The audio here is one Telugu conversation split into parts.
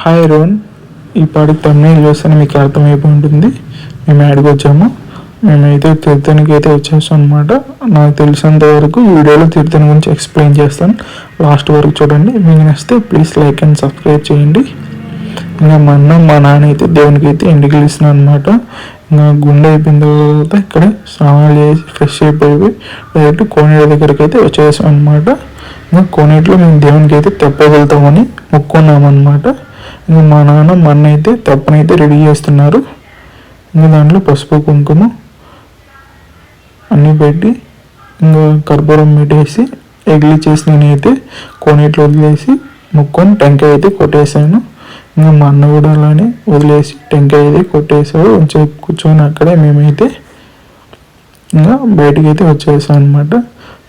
హాయ్ రోన్ ఈ పాటి తమిళ చూస్తే మీకు అర్థమైపోయి ఉంటుంది మేము యాడ్కి వచ్చాము. మేమైతే తీర్థానికి అయితే వచ్చేసాం అనమాట నాకు తెలిసినంత వరకు ఈ వీడియోలో తీర్థం గురించి ఎక్స్ప్లెయిన్ చేస్తాను. లాస్ట్ వరకు చూడండి. మీకు నచ్చితే ప్లీజ్ లైక్ అండ్ సబ్స్క్రైబ్ చేయండి. ఇంకా మా అన్న మా నాన్న అయితే దేవునికి అయితే ఎండికలు వెళ్ళిస్తున్నాను అనమాట ఇంకా గుండె అయిపోయిన తర్వాత ఇక్కడ స్నానాలు చేసి ఫ్రెష్ అయిపోయి డైరెక్ట్ కోనేటి దగ్గరికి అయితే వచ్చేసాం అనమాట ఇంకా కోనేటిలో మేము దేవునికి అయితే తెప్పగలుగుతామని మొక్కున్నాం అనమాట మా నాన్న మా అన్న అయితే తప్పనైతే రెడీ చేస్తున్నారు. ఇంకా దాంట్లో పసుపు కుంకుమ అన్నీ పెట్టి ఇంకా కర్పూరం పెట్టేసి ఎగిలి చేసి నేనైతే కోనేట్లో వదిలేసి ముక్కొని టెంకాయ అయితే కొట్టేశాను. ఇంకా మా అన్న కూడా అలానే వదిలేసి టెంకాయ అయితే కొట్టేశాడు. కొంచెం కూర్చొని అక్కడే మేమైతే ఇంకా బయటికి అయితే వచ్చేసాం అనమాట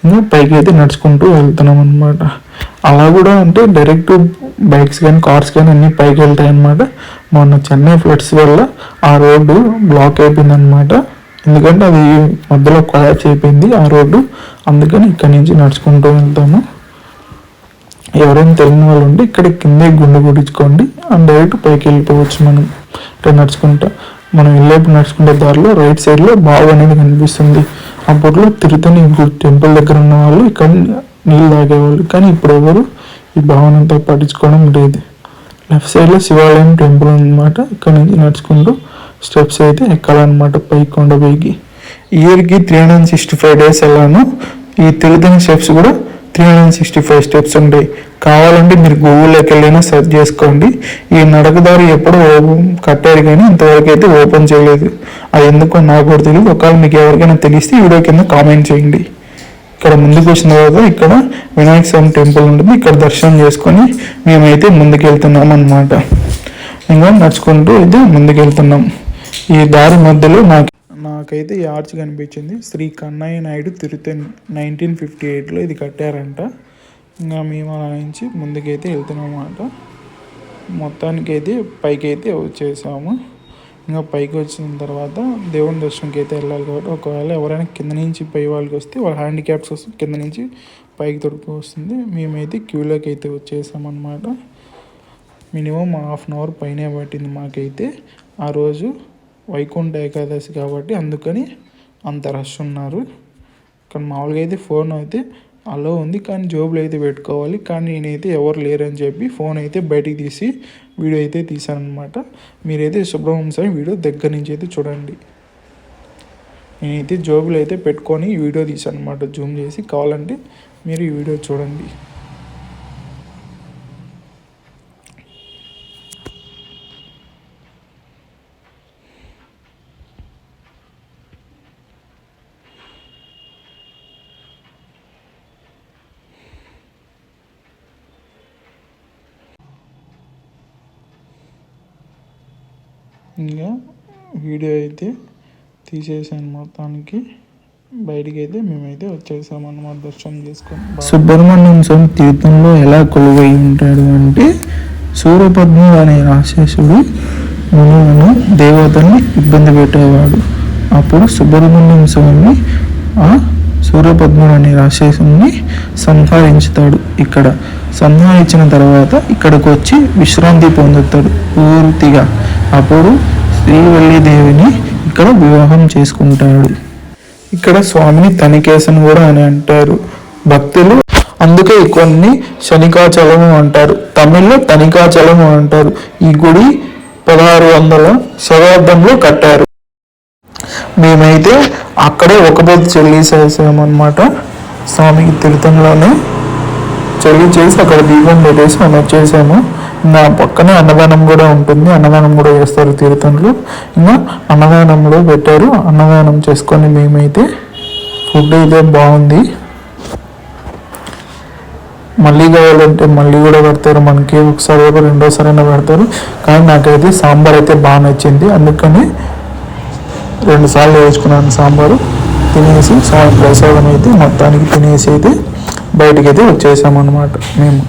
ఇంకా పైకి అయితే నడుచుకుంటూ వెళ్తున్నాం అనమాట అలా కూడా అంటే డైరెక్ట్ బైక్స్ కానీ కార్స్ కానీ అన్నీ పైకి వెళ్తాయి అనమాట మొన్న చెన్నై ఫ్లడ్స్ వల్ల ఆ రోడ్డు బ్లాక్ అయిపోయింది అనమాట ఎందుకంటే అది మధ్యలో కొలాప్స్ అయిపోయింది ఆ రోడ్డు. అందుకని ఇక్కడి నుంచి నడుచుకుంటూ వెళ్తాము. ఎవరైనా తెలియని వాళ్ళు ఉంటే ఇక్కడ కిందే గుండె గుడించుకోండి. అండ్ డైరెక్ట్ పైకి వెళ్ళిపోవచ్చు మనం. ఇక్కడ నడుచుకుంటా. మనం వెళ్ళేప్పుడు నడుచుకుంటే దారిలో రైట్ సైడ్లో బావి అనేది కనిపిస్తుంది. అప్పట్లో తిరుతని టెంపుల్ దగ్గర ఉన్న వాళ్ళు ఇక్కడ నీళ్ళు తాగేవాళ్ళు. కానీ ఇప్పుడు ఎవరు ఈ భావనంతా పట్టించుకోవడం లేదు. లెఫ్ట్ సైడ్లో శివాలయం టెంపుల్ అనమాట ఇక్కడ నుంచి నడుచుకుంటూ స్టెప్స్ అయితే ఎక్కాలన్నమాట పై కొండ పైకి. ఇయర్కి three hundred sixty five days వెళ్ళాను. ఈ తిరుతని స్టెప్స్ కూడా three hundred sixty five steps ఉంటాయి. కావాలంటే మీరు గూగుల్లోకి వెళ్ళైనా సెర్చ్ చేసుకోండి. ఈ నడకదారి ఎప్పుడు కట్టారు కానీ ఇంతవరకు అయితే ఓపెన్ చేయలేదు. అది ఎందుకో నాకు కూడా తెలియదు ఒకవేళ మీకు ఎవరికైనా తెలిస్తే వీడియో కింద కామెంట్ చేయండి. ఇక్కడ ముందుకు వచ్చిన తర్వాత ఇక్కడ వినాయక స్వామి టెంపుల్ ఉంటుంది. ఇక్కడ దర్శనం చేసుకొని మేమైతే ముందుకు వెళ్తున్నాం అనమాట ఇంకా నడుచుకుంటూ అయితే ముందుకు వెళ్తున్నాం ఈ దారి మధ్యలో నాకు నాకైతే ఈ ఆర్చ్ కనిపించింది. శ్రీ కన్నయ్య నాయుడు తిరుతే నైన్టీన్ ఫిఫ్టీ ఎయిట్లో ఇది కట్టారంట. ఇంకా మేము అలా నుంచి ముందుకైతే వెళ్తున్నాం అన్నమాట. మొత్తానికి అయితే పైకి అయితే వచ్చేసాము. ఇంకా పైకి వచ్చిన తర్వాత దేవుని దర్శనంకి అయితే వెళ్ళాలి కాబట్టి ఒకవేళ ఎవరైనా కింద నుంచి పై వాళ్ళకి వస్తే వాళ్ళ హ్యాండిక్యాప్స్ వస్తే కింద నుంచి పైకి తొడుకు వస్తుంది. మేమైతే క్యూలోకి అయితే వచ్చేసామన్నమాట. మినిమం హాఫ్ అన్ అవర్ పైనే పట్టింది మాకైతే. ఆ రోజు వైకుంఠ ఏకాదశి కాబట్టి అందుకని అంత రష్ ఉన్నారు. కానీ మామూలుగా అయితే ఫోన్ అయితే అలో ఉంది కానీ జేబులో అయితే పెట్టుకోవాలి. కానీ నేనైతే ఎవరు లేరని చెప్పి ఫోన్ అయితే బయటికి తీసి వీడియో అయితే తీశానమాట మీరైతే సుబ్రహ్మణ్యం స్వామి వీడియో దగ్గర నుంచి అయితే చూడండి. నేనైతే జోబులు అయితే పెట్టుకొని వీడియో తీశాను అనమాట జూమ్ చేసి కావాలంటే మీరు ఈ వీడియో చూడండి. ఇంకా వీడియో అయితే తీసేసాను మొత్తానికి. బయటికి అయితే మేమైతే వచ్చేసాం అన్నమాట దర్శనం చేసుకొని. సుబ్రహ్మణ్యం స్వామి తీర్థంలో ఎలా కొలువై ఉంటాడు అంటే సూర్యపద్ముడు అనే రాక్షసుడు మునులను దేవతల్ని ఇబ్బంది పెట్టేవాడు. అప్పుడు సుబ్రహ్మణ్యం స్వామి ఆ సూర్యపద్ముడు అనే రాక్షసుని సంహరించుతాడు. ఇక్కడ సంహరించిన తర్వాత ఇక్కడికి వచ్చి విశ్రాంతి పొందుతాడు పూర్తిగా. అప్పుడు శ్రీవల్లి దేవిని ఇక్కడ వివాహం చేసుకుంటాడు. ఇక్కడ స్వామిని తనికేశన్ కూడా అని అంటారు. భక్తులు అందుకే కొన్ని శనికాచలము అంటారు. తమిళ్ళో తనికాచలము అంటారు. ఈ గుడి పదహారు వందల శతాబ్దంలో కట్టారు. మేమైతే అక్కడే ఒక పొద్దు చెల్లిసేసామన్నమాట. స్వామికి తీర్థంలోనే చెల్లి చేసి అక్కడ దీపం పెట్టేసి మనం వచ్చేసాము. నా పక్కనే అన్నదానం కూడా ఉంటుంది. అన్నదానం కూడా చేస్తారు తీర్థంలో. ఇంకా అన్నదానంలో పెట్టారు. అన్నదానం చేసుకొని మేమైతే ఫుడ్ అయితే బాగుంది. మళ్ళీ కావాలంటే మళ్ళీ కూడా పెడతారు. మనకి ఒకసారి ఒక రెండోసారి అయినా పెడతారు. కానీ నాకైతే సాంబార్ అయితే బాగా నచ్చింది. అందుకని రెండు సార్లు వేసుకున్నాను సాంబారు. తినేసి సా ప్రసాదం అయితే మొత్తానికి తినేసి అయితే బయటికి అయితే వచ్చేసామన్నమాట మేము.